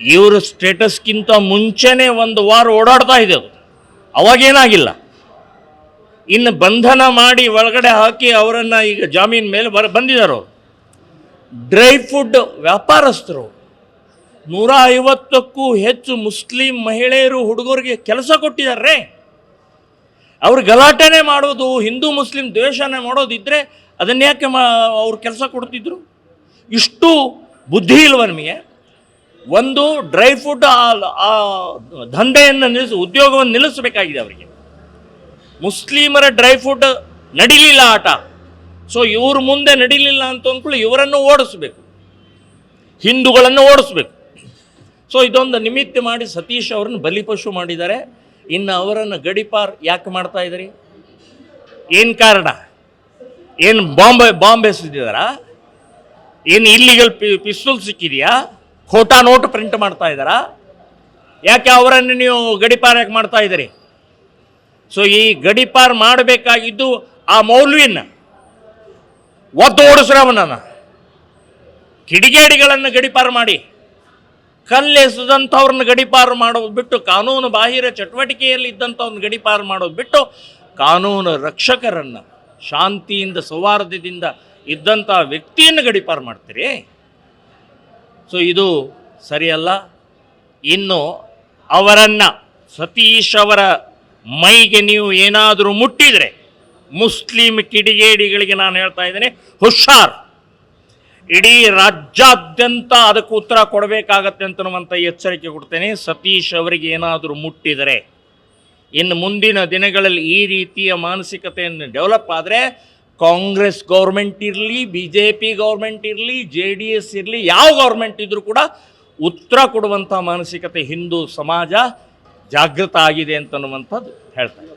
ಇವ್ರ ಸ್ಟೇಟಸ್ಗಿಂತ ಮುಂಚೆನೇ ಒಂದು ವಾರ ಓಡಾಡ್ತಾ ಇದೆ ಅದು. ಅವಾಗೇನಾಗಿಲ್ಲ. ಇನ್ನು ಬಂಧನ ಮಾಡಿ ಒಳಗಡೆ ಹಾಕಿ ಅವರನ್ನು ಈಗ ಜಾಮೀನು ಮೇಲೆ ಬರ, ಬಂದಿದ್ದಾರೆ ಡ್ರೈ ಫುಡ್ ವ್ಯಾಪಾರಸ್ಥರು. ನೂರ ಐವತ್ತಕ್ಕೂ ಹೆಚ್ಚು ಮುಸ್ಲಿಂ ಮಹಿಳೆಯರು ಹುಡುಗರಿಗೆ ಕೆಲಸ ಕೊಟ್ಟಿದ್ದಾರೆ. ಅವ್ರು ಗಲಾಟೆನೇ ಮಾಡೋದು, ಹಿಂದೂ ಮುಸ್ಲಿಂ ದ್ವೇಷನೇ ಮಾಡೋದಿದ್ರೆ ಅದನ್ನ ಯಾಕೆ ಮಾ, ಅವ್ರು ಕೆಲಸ ಕೊಡ್ತಿದ್ರು? ಇಷ್ಟು ಬುದ್ಧಿ ಇಲ್ವ ನಿಮಗೆ? ಒಂದು ಡ್ರೈ ಫ್ರೂಟ್ ಆ- ದಂಧೆಯನ್ನು ನಿಲ್ಲಿಸಿ, ಉದ್ಯೋಗವನ್ನು ನಿಲ್ಲಿಸಬೇಕಾಗಿದೆ ಅವರಿಗೆ. ಮುಸ್ಲಿಮರ ಡ್ರೈ ಫ್ರೂಟ್ ನಡಿಲಿಲ್ಲ ಆಟ. ಸೊ ಇವ್ರ ಮುಂದೆ ನಡಿಲಿಲ್ಲ ಅಂತ ಅಂದ್ಕೊಳ್ಳಿ ಇವರನ್ನು ಓಡಿಸ್ಬೇಕು. ಹಿಂದೂಗಳನ್ನು ಓಡಿಸ್ಬೇಕು. ಸೊ ಇದೊಂದು ನಿಮಿತ್ತ ಮಾಡಿ ಸತೀಶ್ ಅವರನ್ನು ಬಲಿಪಶು ಮಾಡಿದ್ದಾರೆ. ಇನ್ನು ಅವರನ್ನು ಗಡಿಪಾರ್ ಯಾಕೆ ಮಾಡ್ತಾ ಇದ್ದೀರಿ? ಏನು ಕಾರಣ? ಏನು ಬಾಂಬ್ ಬಾಂಬ್ ಎಸೆದಿದ್ದಾರಾ? ಏನು ಇಲ್ಲಿಗಲ್ ಪಿ, ಪಿಸ್ತೂಲ್ ಸಿಕ್ಕಿದೆಯಾ? ಖೋಟಾ ನೋಟ್ ಪ್ರಿಂಟ್ ಮಾಡ್ತಾ ಇದ್ದಾರಾ? ಯಾಕೆ ಅವರನ್ನು ನೀವು ಗಡಿಪಾರ್ ಯಾಕೆ ಮಾಡ್ತಾ ಇದ್ದೀರಿ? ಸೊ ಈ ಗಡಿಪಾರ್ ಮಾಡಬೇಕಾಗಿದ್ದು ಆ ಮೌಲ್ವಿನ ಒದ್ದು ಓಡಿಸ್ರವನನ್ನ, ಕಿಡಿಗೇಡಿಗಳನ್ನು ಗಡಿಪಾರು ಮಾಡಿ ಕಲ್ಲೆಸದಂಥವ್ರನ್ನ ಗಡಿಪಾರು ಮಾಡೋದು ಬಿಟ್ಟು, ಕಾನೂನು ಬಾಹಿರ ಚಟುವಟಿಕೆಯಲ್ಲಿ ಇದ್ದಂಥವ್ರನ್ನ ಗಡಿಪಾರು ಮಾಡೋದು ಬಿಟ್ಟು, ಕಾನೂನು ರಕ್ಷಕರನ್ನು ಶಾಂತಿಯಿಂದ ಸೌಹಾರ್ದದಿಂದ ಇದ್ದಂಥ ವ್ಯಕ್ತಿಯನ್ನು ಗಡಿಪಾರು ಮಾಡ್ತೀರಿ? ಸೊ ಇದು ಸರಿಯಲ್ಲ. ಇನ್ನು ಅವರನ್ನು ಸತೀಶ್ ಅವರ ಮೈಗೆ ನೀವು ಏನಾದರೂ ಮುಟ್ಟಿದರೆ ಮುಸ್ಲಿಂ ಕಿಡಿಗೇಡಿಗಳಿಗೆ ನಾನು ಹೇಳ್ತಾ ಇದ್ದೇನೆ, ಹುಷಾರ್. ಇಡೀ ರಾಜ್ಯಾದ್ಯಂತ ಅದಕ್ಕೆ ಉತ್ತರ ಕೊಡಬೇಕಾಗತ್ತೆ ಅಂತನ್ನುವಂಥ ಎಚ್ಚರಿಕೆ ಕೊಡ್ತೇನೆ. ಸತೀಶ್ ಅವರಿಗೆ ಏನಾದರೂ ಮುಟ್ಟಿದರೆ, ಇನ್ನು ಮುಂದಿನ ದಿನಗಳಲ್ಲಿ ಈ ರೀತಿಯ ಮಾನಸಿಕತೆಯನ್ನು ಡೆವಲಪ್ ಆದರೆ ಕಾಂಗ್ರೆಸ್ ಗೌರ್ಮೆಂಟ್ ಇರಲಿ ಬಿ ಜೆ ಪಿ ಗೌರ್ಮೆಂಟ್ ಇರಲಿ ಜೆ ಡಿ ಎಸ್ ಇರಲಿ, ಯಾವ ಗೌರ್ಮೆಂಟ್ ಇದ್ದರೂ ಕೂಡ ಉತ್ತರ ಕೊಡುವಂಥ ಮಾನಸಿಕತೆ ಹಿಂದೂ ಸಮಾಜ ಜಾಗೃತ ಆಗಿದೆ ಅಂತನ್ನುವಂಥದ್ದು ಹೇಳ್ತಾರೆ